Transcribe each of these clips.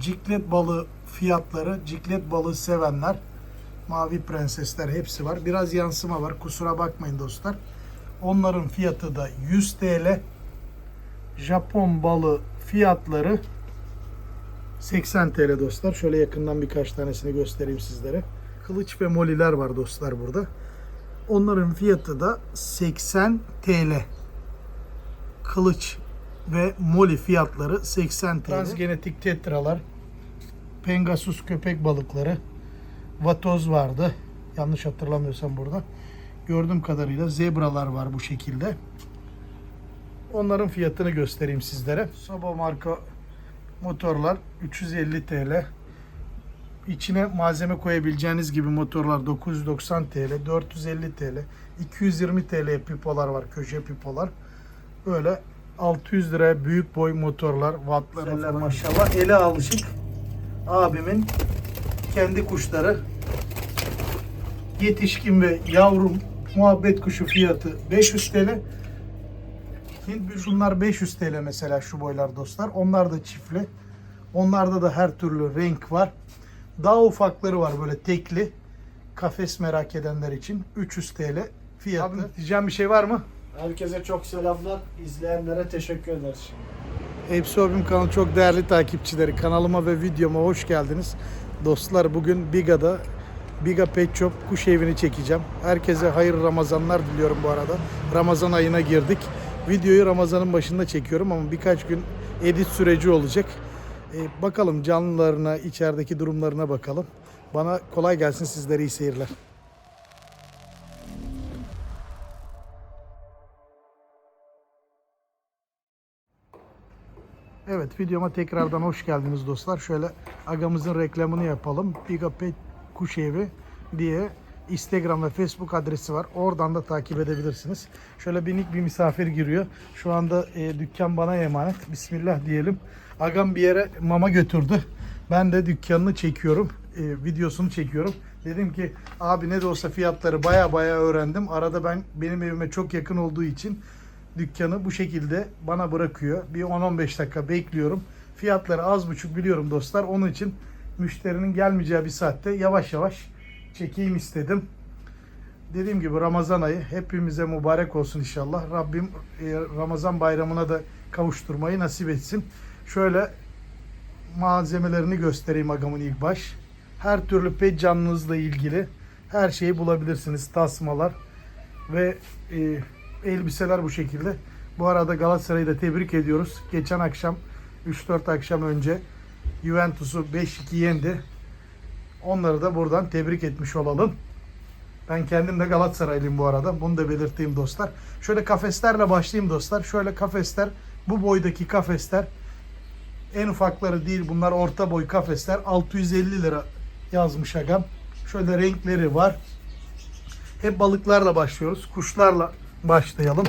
Ciklet balığı fiyatları, ciklet balığı sevenler, mavi prensesler hepsi var. Biraz yansıma var. Kusura bakmayın dostlar. Onların fiyatı da 100 TL. Japon balığı fiyatları 80 TL dostlar. Şöyle yakından birkaç tanesini göstereyim sizlere. Kılıç ve moliler var dostlar burada. Onların fiyatı da 80 TL. Kılıç ve moli fiyatları 80 TL. Transgenetik tetralar, Pengasus köpek balıkları, vatoz vardı. Yanlış hatırlamıyorsam burada. Gördüğüm kadarıyla zebralar var bu şekilde. Onların fiyatını göstereyim sizlere. Sabo marka motorlar 350 TL. İçine malzeme koyabileceğiniz gibi motorlar 990 TL, 450 TL, 220 TL pipolar var, köşe pipolar. Böyle 600 liraya büyük boy motorlar, wattları falan. maşallah. Ele alışık abimin kendi kuşları. Yetişkin ve yavrum muhabbet kuşu fiyatı 500 TL. Hint şunlar 500 TL mesela şu boylar dostlar. Onlar da çiftli. Onlarda da her türlü renk var. Daha ufakları var böyle tekli. Kafes merak edenler için 300 TL fiyatı. Abi diyeceğim bir şey var mı? Herkese çok selamlar. İzleyenlere teşekkür ederiz. Hepsi Obim kanalı çok değerli takipçileri. Kanalıma ve videoma hoş geldiniz. Dostlar bugün Biga'da Biga Pet Shop kuş evini çekeceğim. Herkese hayırlı Ramazanlar diliyorum bu arada. Ramazan ayına girdik. Videoyu Ramazan'ın başında çekiyorum ama birkaç gün edit süreci olacak. Ee, bakalım canlılarına, içerideki durumlarına bakalım. Bana kolay gelsin sizlere iyi seyirler. Evet videoma tekrardan hoş geldiniz dostlar. Şöyle agamızın reklamını yapalım. Biga Pet Kuş Evi diye Instagram ve Facebook adresi var. Oradan da takip edebilirsiniz. Şöyle minik bir misafir giriyor. Şu anda e, dükkan bana emanet. Bismillah diyelim. Agam bir yere mama götürdü. Ben de dükkanını çekiyorum. e, videosunu çekiyorum. Dedim ki abi ne de olsa fiyatları baya baya öğrendim. Arada ben benim evime çok yakın olduğu için dükkanı bu şekilde bana bırakıyor. Bir 10-15 dakika bekliyorum. Fiyatları az buçuk biliyorum dostlar. Onun için müşterinin gelmeyeceği bir saatte yavaş yavaş çekeyim istedim. Dediğim gibi Ramazan ayı hepimize mübarek olsun inşallah. Rabbim e, Ramazan bayramına da kavuşturmayı nasip etsin. Şöyle malzemelerini göstereyim agamın ilk baş. Her türlü pet canlınızla ilgili her şeyi bulabilirsiniz. Tasmalar ve e, elbiseler bu şekilde. Bu arada Galatasaray'ı da tebrik ediyoruz. Geçen akşam 3-4 akşam önce Juventus'u 5-2 yendi. Onları da buradan tebrik etmiş olalım. Ben kendim de Galatasaraylıyım bu arada. Bunu da belirteyim dostlar. Şöyle kafeslerle başlayayım dostlar. Şöyle kafesler, bu boydaki kafesler en ufakları değil bunlar orta boy kafesler. 650 lira yazmış agam. Şöyle renkleri var. Hep balıklarla başlıyoruz. Kuşlarla başlayalım.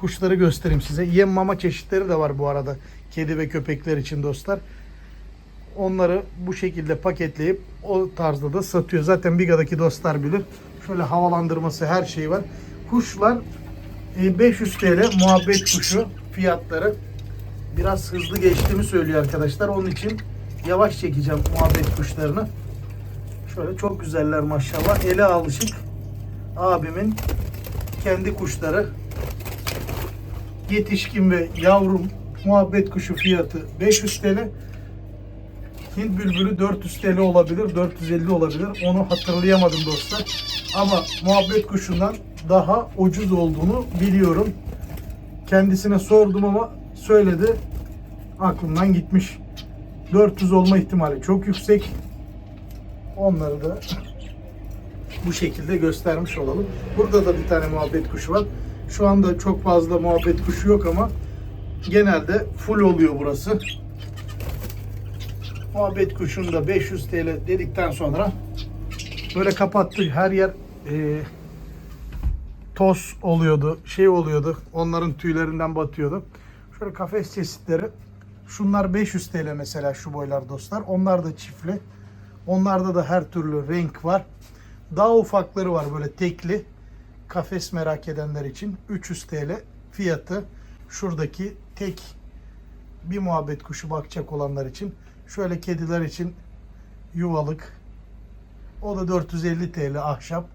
Kuşları göstereyim size. Yem mama çeşitleri de var bu arada. Kedi ve köpekler için dostlar. Onları bu şekilde paketleyip o tarzda da satıyor. Zaten Biga'daki dostlar bilir. Şöyle havalandırması her şey var. Kuşlar e, 500 TL muhabbet kuşu fiyatları. Biraz hızlı geçtiğimi söylüyor arkadaşlar. Onun için yavaş çekeceğim muhabbet kuşlarını. Şöyle çok güzeller maşallah. Ele alışık abimin kendi kuşları. Yetişkin ve yavrum muhabbet kuşu fiyatı 500 TL. Hint bülbülü 400 TL olabilir, 450 olabilir. Onu hatırlayamadım dostlar. Ama muhabbet kuşundan daha ucuz olduğunu biliyorum. Kendisine sordum ama söyledi. Aklımdan gitmiş. 400 olma ihtimali çok yüksek. Onları da bu şekilde göstermiş olalım. Burada da bir tane muhabbet kuşu var. Şu anda çok fazla muhabbet kuşu yok ama genelde full oluyor burası. Muhabbet kuşunu da 500 TL dedikten sonra böyle kapattık. Her yer e, toz oluyordu, şey oluyordu. Onların tüylerinden batıyordu. Şöyle kafes çeşitleri. Şunlar 500 TL mesela şu boylar dostlar. Onlar da çiftli. Onlarda da her türlü renk var. Daha ufakları var böyle tekli. Kafes merak edenler için 300 TL fiyatı. Şuradaki tek bir muhabbet kuşu bakacak olanlar için Şöyle kediler için yuvalık. O da 450 TL ahşap.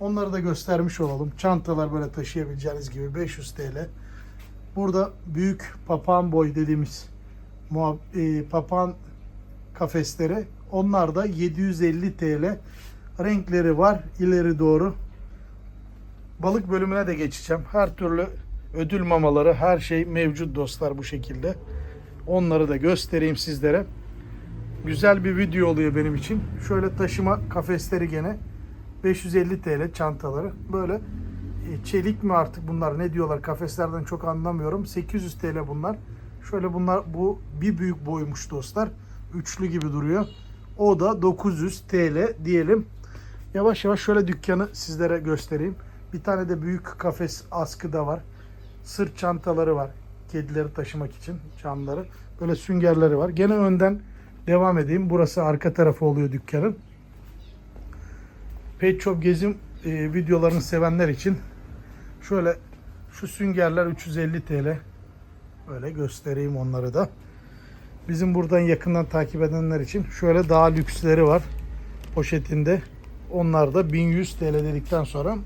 Onları da göstermiş olalım. Çantalar böyle taşıyabileceğiniz gibi 500 TL. Burada büyük papağan boy dediğimiz e, papağan kafesleri. Onlar da 750 TL. Renkleri var ileri doğru. Balık bölümüne de geçeceğim. Her türlü ödül mamaları, her şey mevcut dostlar bu şekilde. Onları da göstereyim sizlere. Güzel bir video oluyor benim için. Şöyle taşıma kafesleri gene 550 TL çantaları. Böyle e, çelik mi artık bunlar ne diyorlar kafeslerden çok anlamıyorum. 800 TL bunlar. Şöyle bunlar bu bir büyük boymuş dostlar. Üçlü gibi duruyor. O da 900 TL diyelim. Yavaş yavaş şöyle dükkanı sizlere göstereyim. Bir tane de büyük kafes askıda var. Sırt çantaları var. Kedileri taşımak için camları. Böyle süngerleri var. Gene önden devam edeyim. Burası arka tarafı oluyor dükkanın. Pet Shop gezim e, videolarını sevenler için şöyle şu süngerler 350 TL. Böyle göstereyim onları da. Bizim buradan yakından takip edenler için şöyle daha lüksleri var poşetinde. Onlar da 1100 TL dedikten sonra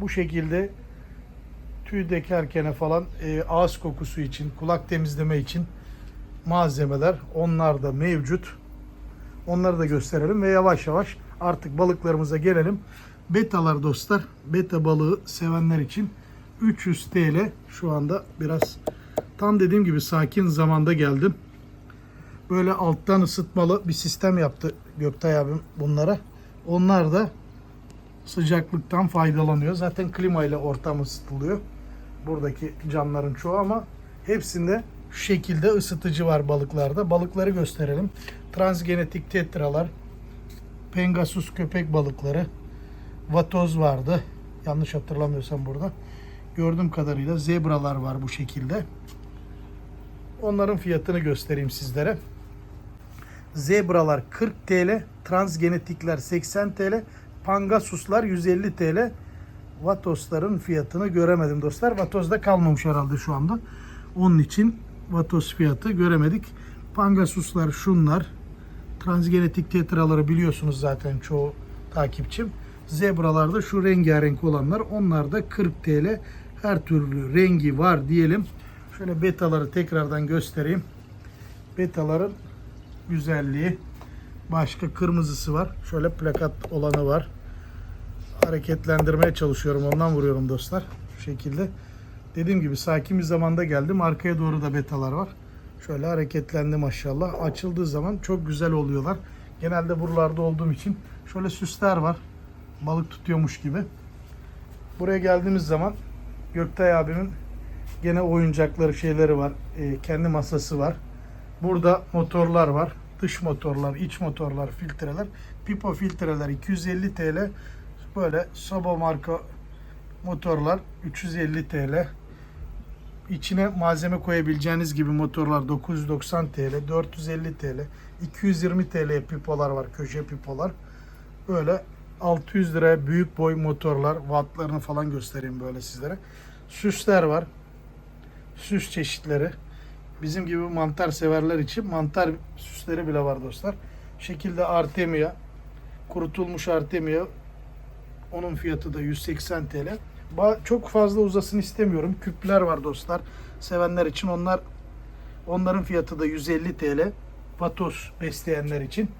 bu şekilde tüy dekerkene falan e, ağız kokusu için, kulak temizleme için malzemeler onlar da mevcut. Onları da gösterelim ve yavaş yavaş artık balıklarımıza gelelim. Betalar dostlar, beta balığı sevenler için 300 TL şu anda biraz tam dediğim gibi sakin zamanda geldim. Böyle alttan ısıtmalı bir sistem yaptı Göktay abim bunlara. Onlar da sıcaklıktan faydalanıyor. Zaten klima ile ortam ısıtılıyor. Buradaki canlıların çoğu ama hepsinde şu şekilde ısıtıcı var balıklarda. Balıkları gösterelim. Transgenetik tetralar, Pengasus köpek balıkları, vatoz vardı. Yanlış hatırlamıyorsam burada. Gördüğüm kadarıyla zebralar var bu şekilde. Onların fiyatını göstereyim sizlere. Zebralar 40 TL, transgenetikler 80 TL, pangasuslar 150 TL. Vatosların fiyatını göremedim dostlar. Vatozda kalmamış herhalde şu anda. Onun için Vatos fiyatı göremedik. Pangasuslar şunlar. Transgenetik tetraları biliyorsunuz zaten çoğu takipçim. Zebralarda şu rengarenk olanlar. Onlar da 40 TL. Her türlü rengi var diyelim. Şöyle betaları tekrardan göstereyim. Betaların güzelliği. Başka kırmızısı var. Şöyle plakat olanı var. Hareketlendirmeye çalışıyorum. Ondan vuruyorum dostlar. Şu şekilde. Dediğim gibi sakin bir zamanda geldim. Arkaya doğru da betalar var. Şöyle hareketlendi maşallah. Açıldığı zaman çok güzel oluyorlar. Genelde buralarda olduğum için şöyle süsler var. Balık tutuyormuş gibi. Buraya geldiğimiz zaman Göktay abimin gene oyuncakları şeyleri var. Ee, kendi masası var. Burada motorlar var. Dış motorlar, iç motorlar, filtreler. Pipo filtreler 250 TL. Böyle Sobo marka motorlar 350 TL. İçine malzeme koyabileceğiniz gibi motorlar 990 TL, 450 TL, 220 TL pipolar var, köşe pipolar. Böyle 600 liraya büyük boy motorlar, wattlarını falan göstereyim böyle sizlere. Süsler var. Süs çeşitleri. Bizim gibi mantar severler için mantar süsleri bile var dostlar. Şekilde Artemia, kurutulmuş Artemia. Onun fiyatı da 180 TL. Çok fazla uzasın istemiyorum. Küpler var dostlar. Sevenler için onlar onların fiyatı da 150 TL. Vatos besleyenler için.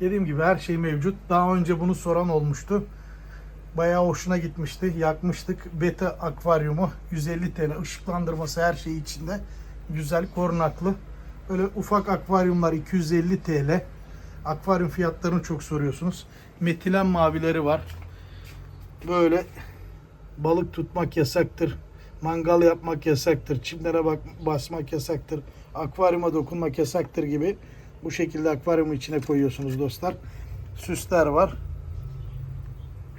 Dediğim gibi her şey mevcut. Daha önce bunu soran olmuştu. Bayağı hoşuna gitmişti. Yakmıştık. Beta akvaryumu 150 TL. Işıklandırması her şey içinde. Güzel korunaklı. Böyle ufak akvaryumlar 250 TL. Akvaryum fiyatlarını çok soruyorsunuz. Metilen mavileri var. Böyle balık tutmak yasaktır. Mangal yapmak yasaktır. Çimlere bak basmak yasaktır. Akvaryuma dokunmak yasaktır gibi bu şekilde akvaryumun içine koyuyorsunuz dostlar. Süsler var.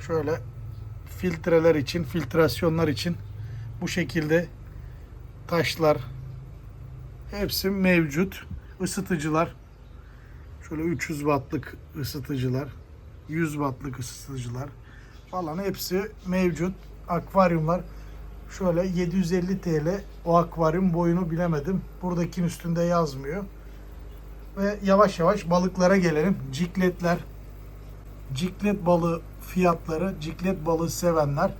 Şöyle filtreler için, filtrasyonlar için bu şekilde taşlar hepsi mevcut. Isıtıcılar şöyle 300 wattlık ısıtıcılar, 100 wattlık ısıtıcılar falan hepsi mevcut. Akvaryumlar şöyle 750 TL o akvaryum boyunu bilemedim. Buradakinin üstünde yazmıyor. Ve yavaş yavaş balıklara gelelim. Cikletler, ciklet balığı fiyatları, ciklet balığı sevenler,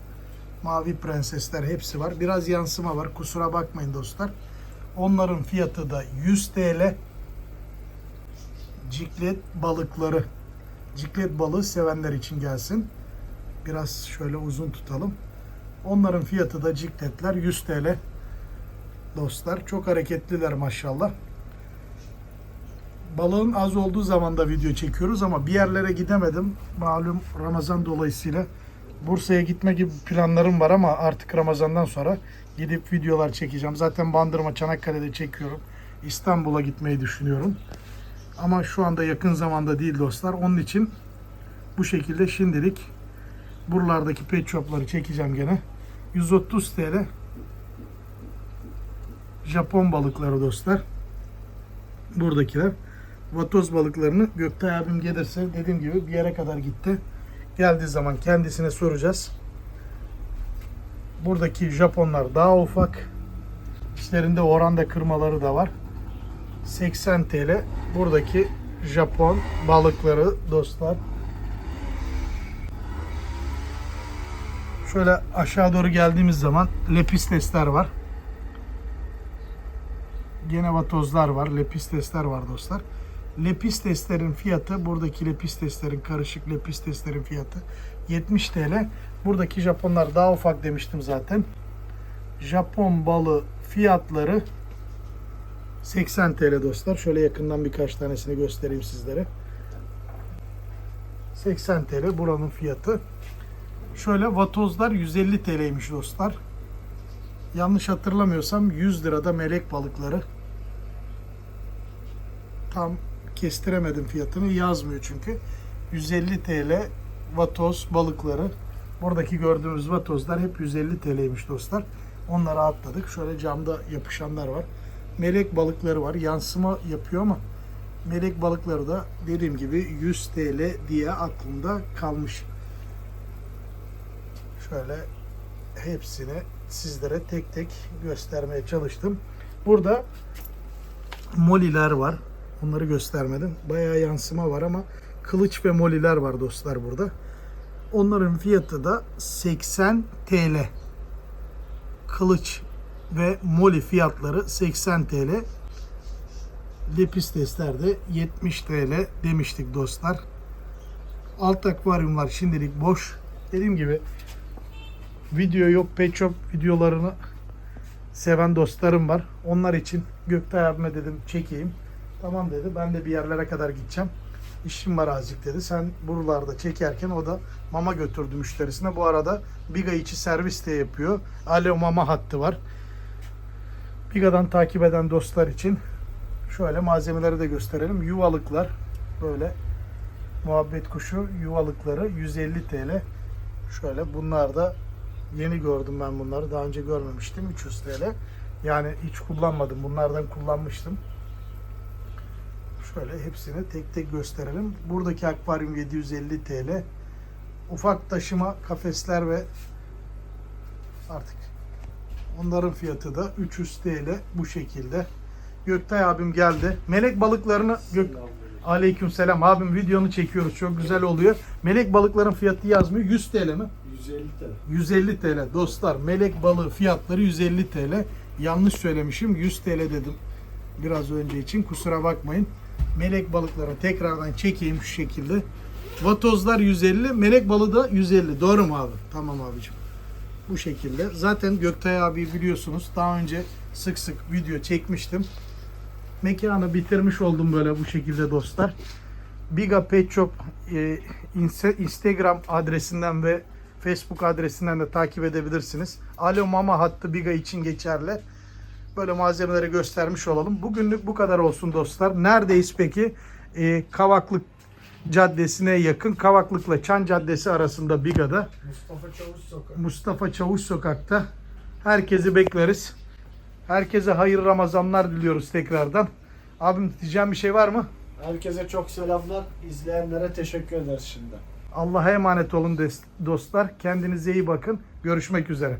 mavi prensesler hepsi var. Biraz yansıma var. Kusura bakmayın dostlar. Onların fiyatı da 100 TL. Ciklet balıkları, ciklet balığı sevenler için gelsin. Biraz şöyle uzun tutalım. Onların fiyatı da cikletler 100 TL. Dostlar çok hareketliler maşallah. Balığın az olduğu zaman da video çekiyoruz ama bir yerlere gidemedim. Malum Ramazan dolayısıyla Bursa'ya gitme gibi planlarım var ama artık Ramazan'dan sonra gidip videolar çekeceğim. Zaten Bandırma, Çanakkale'de çekiyorum. İstanbul'a gitmeyi düşünüyorum. Ama şu anda yakın zamanda değil dostlar. Onun için bu şekilde şimdilik buralardaki pet shop'ları çekeceğim gene. 130 TL Japon balıkları dostlar. Buradakiler. Vatoz balıklarını Göktay abim gelirse dediğim gibi bir yere kadar gitti. Geldiği zaman kendisine soracağız. Buradaki Japonlar daha ufak. İçlerinde oranda kırmaları da var. 80 TL buradaki Japon balıkları dostlar. Şöyle aşağı doğru geldiğimiz zaman lepistesler var. Gene vatozlar var, lepistesler var dostlar. Lepisteslerin fiyatı, buradaki lepisteslerin, karışık lepisteslerin fiyatı 70 TL. Buradaki Japonlar daha ufak demiştim zaten. Japon balı fiyatları 80 TL dostlar. Şöyle yakından birkaç tanesini göstereyim sizlere. 80 TL buranın fiyatı. Şöyle vatozlar 150 TL'ymiş dostlar. Yanlış hatırlamıyorsam 100 lirada melek balıkları. Tam kestiremedim fiyatını yazmıyor çünkü. 150 TL vatoz balıkları. Buradaki gördüğümüz vatozlar hep 150 TL'ymiş dostlar. Onları atladık. Şöyle camda yapışanlar var. Melek balıkları var. Yansıma yapıyor ama melek balıkları da dediğim gibi 100 TL diye aklımda kalmış. Şöyle hepsini sizlere tek tek göstermeye çalıştım. Burada moliler var. Onları göstermedim. Bayağı yansıma var ama kılıç ve moliler var dostlar burada. Onların fiyatı da 80 TL. Kılıç ve moli fiyatları 80 TL. Lepistesler de 70 TL demiştik dostlar. Alt akvaryumlar şimdilik boş. Dediğim gibi video yok pet shop videolarını seven dostlarım var. Onlar için Göktay abime dedim çekeyim. Tamam dedi. Ben de bir yerlere kadar gideceğim. İşim var azıcık dedi. Sen buralarda çekerken o da mama götürdü müşterisine. Bu arada Biga içi servis de yapıyor. Alo mama hattı var. Biga'dan takip eden dostlar için şöyle malzemeleri de gösterelim. Yuvalıklar böyle muhabbet kuşu yuvalıkları 150 TL. Şöyle bunlar da Yeni gördüm ben bunları. Daha önce görmemiştim. 300 TL. Yani hiç kullanmadım. Bunlardan kullanmıştım. Şöyle hepsini tek tek gösterelim. Buradaki akvaryum 750 TL. Ufak taşıma kafesler ve artık onların fiyatı da 300 TL bu şekilde. Göktay abim geldi. Melek balıklarını Gök Aleyküm selam abim videonu çekiyoruz. Çok güzel oluyor. Melek balıkların fiyatı yazmıyor. 100 TL mi? 150 TL. 150 TL dostlar. Melek balığı fiyatları 150 TL. Yanlış söylemişim. 100 TL dedim biraz önce için. Kusura bakmayın. Melek balıkları tekrardan çekeyim şu şekilde. Vatozlar 150, melek balığı da 150. Doğru mu abi? Tamam abicim. Bu şekilde. Zaten Göktay abi biliyorsunuz. Daha önce sık sık video çekmiştim. Mekanı bitirmiş oldum böyle bu şekilde dostlar. Biga Pet Shop e, Instagram adresinden ve Facebook adresinden de takip edebilirsiniz. Alo Mama hattı Biga için geçerli. Böyle malzemeleri göstermiş olalım. Bugünlük bu kadar olsun dostlar. Neredeyiz peki? E, Kavaklık Caddesi'ne yakın. Kavaklık'la Çan Caddesi arasında Biga'da. Mustafa Çavuş Sokak. Mustafa Çavuş Sokak'ta. Herkesi bekleriz. Herkese hayırlı Ramazanlar diliyoruz tekrardan. Abim diyeceğim bir şey var mı? Herkese çok selamlar. İzleyenlere teşekkür ederiz şimdi. Allah'a emanet olun dostlar. Kendinize iyi bakın. Görüşmek üzere.